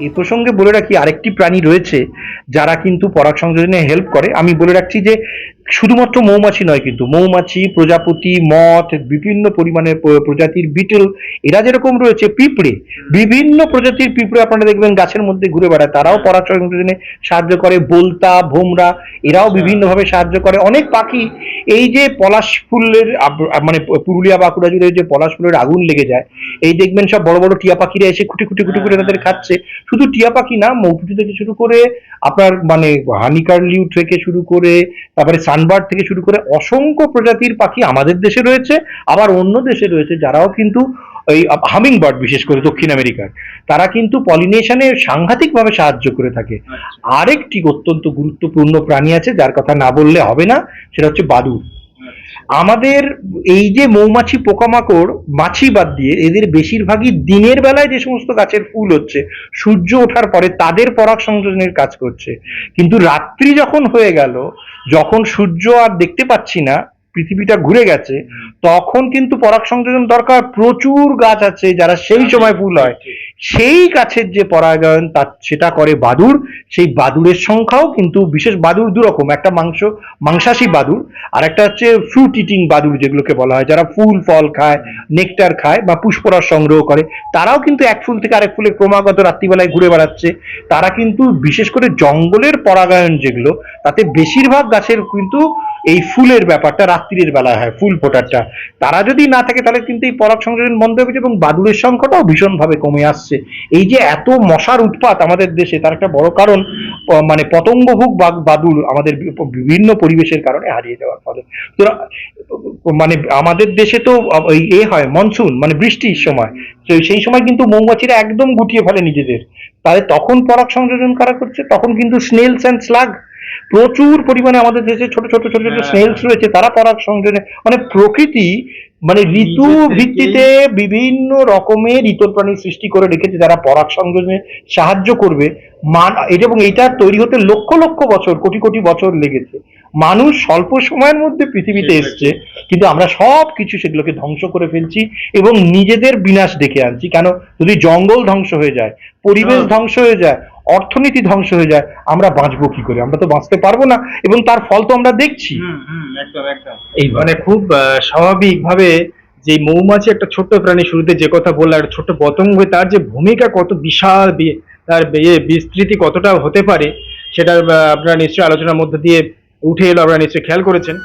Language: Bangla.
এই প্রসঙ্গে বলে রাখি আরেকটি প্রাণী রয়েছে যারা কিন্তু পরাগ সংযোজনে হেল্প করে আমি বলে রাখছি যে শুধুমাত্র মৌমাছি নয় কিন্তু মৌমাছি প্রজাপতি মথ বিভিন্ন পরিমাণের প্রজাতির বিটেল এরা যেরকম রয়েছে পিঁপড়ে বিভিন্ন প্রজাতির পিঁপড়ে আপনারা দেখবেন গাছের মধ্যে ঘুরে বেড়ায় তারাও পরাগ সংযোজনে সাহায্য করে বোলতা ভোমরা এরাও বিভিন্নভাবে সাহায্য করে। অনেক পাখি এই যে পলাশ ফুলের মানে পুরুলিয়া বাঁকুড়া জুড়ে যে পলাশ ফুলের আগুন লেগে যায় এই দেখবেন সব বড় বড় টিয়া পাখিরা এসে খুঁটি খুঁটি খুঁটি করে তাদের খাচ্ছে। শুধু টিয়া পাখি না মৌপুটি থেকে শুরু করে আপনার মানে হানিকার লিউ থেকে শুরু করে তারপরে সানবার্ড থেকে শুরু করে অসংখ্য প্রজাতির পাখি আমাদের দেশে রয়েছে আবার অন্য দেশে রয়েছে যারাও কিন্তু এই হামিং বার্ড বিশেষ করে দক্ষিণ আমেরিকার। তারা কিন্তু পলিনেশনে সাংঘাতিকভাবে সাহায্য করে থাকে। আরেকটি অত্যন্ত গুরুত্বপূর্ণ প্রাণী আছে যার কথা না বললে হবে না সেটা হচ্ছে বাদুড়। আমাদের এই যে মৌমাছি পোকামাকড় মাছি বাদ দিয়ে এদের বেশিরভাগই দিনের বেলায় যে সমস্ত গাছের ফুল হচ্ছে সূর্য ওঠার পরে তাদের পরাগ সংযোজনের কাজ করছে। কিন্তু রাত্রি যখন হয়ে গেল যখন সূর্য আর দেখতে পাচ্ছি না পৃথিবীটা ঘুরে গেছে তখন কিন্তু পরাগ সংযোজন দরকার। প্রচুর গাছ আছে যারা সেই সময় ফুল হয়। সেই গাছের যে পরাগায়ন তা সেটা করে বাদুড়। সেই বাদুড়ের সংখ্যাও কিন্তু বিশেষ বাদুড় দুরকম। একটা মাংস মাংসাশী বাদুড়। আর একটা হচ্ছে ফ্রুট ইটিং বাদুড় যেগুলোকে বলা হয়, যারা ফুল, ফল খায় নেকটার খায় বা পুষ্পরস সংগ্রহ করে, তারাও কিন্তু এক ফুল থেকে আরেক ফুলে ক্রমাগত রাত্রিবেলায় ঘুরে বেড়াচ্ছে। তারা কিন্তু বিশেষ করে জঙ্গলের পরাগায়ন যেগুলো, তাতে বেশিরভাগ গাছের কিন্তু এই ফুলের ব্যাপারটা রাত্রির বেলায় হয়, ফুল ফোটারটা। তারা যদি না থাকে, তাহলে কিন্তু এই পরাগ সংযোজন বন্ধ হয়ে গেছে এবং বাদুড়ের সংখ্যাটাও ভীষণভাবে কমে আসছে। এই যে এত মশার উৎপাত আমাদের দেশে, তার একটা বড় কারণ মানে পতঙ্গভুক বা- বাদুড় আমাদের বিভিন্ন পরিবেশের কারণে হারিয়ে যাওয়ার ফলে। তো মানে আমাদের দেশে তো এ হয় মনসুন মানে বৃষ্টির সময়। তো সেই সময় কিন্তু মৌমাছিরা একদম গুটিয়ে ফেলে নিজেদের। তাহলে তখন পরাগ সংযোজন কারা করছে? তখন কিন্তু স্নেলস অ্যান্ড স্লাগ প্রচুর পরিমাণে আমাদের দেশে ছোট ছোট ছোট ছোট হ্যাঁ। স্নেলস রয়েছে তারা পরাগ সংযোজনে মানে প্রকৃতি মানে ঋতু ভিত্তিতে বিভিন্ন রকমের ইতর প্রাণী সৃষ্টি করে রেখেছে যারা পরাগ সংযোজনে সাহায্য করবে। মান এটা এবং এটা তৈরি হতে লক্ষ লক্ষ বছর কোটি কোটি বছর লেগেছে। মানুষ স্বল্প সময়ের মধ্যে পৃথিবীতে এসছে কিন্তু আমরা সব কিছু সেগুলোকে ধ্বংস করে ফেলছি এবং নিজেদের বিনাশ ডেকে আনছি। কেন? যদি জঙ্গল ধ্বংস হয়ে যায় পরিবেশ হ্যাঁ। ধ্বংস হয়ে যায় অর্থনীতি ধ্বংস হয়ে যায় আমরা বাঁচবো কি করে? আমরা তো বাঁচতে পারব না এবং তার ফল তো আমরা দেখছি। একদম একদম। এই মানে খুব আহ, স্বাভাবিকভাবে যে মৌমাছি একটা ছোট্ট প্রাণী শুরুতে যে কথা বললাম একটা ছোট্ট পতঙ্গ হয়ে তার যে ভূমিকা কত বিশাল তার ইয়ে বিস্তৃতি কতটা হতে পারে সেটা আপনারা নিশ্চয়ই আলোচনার মধ্যে দিয়ে উঠে এলো আপনারা নিশ্চয়ই খেয়াল করেছেন।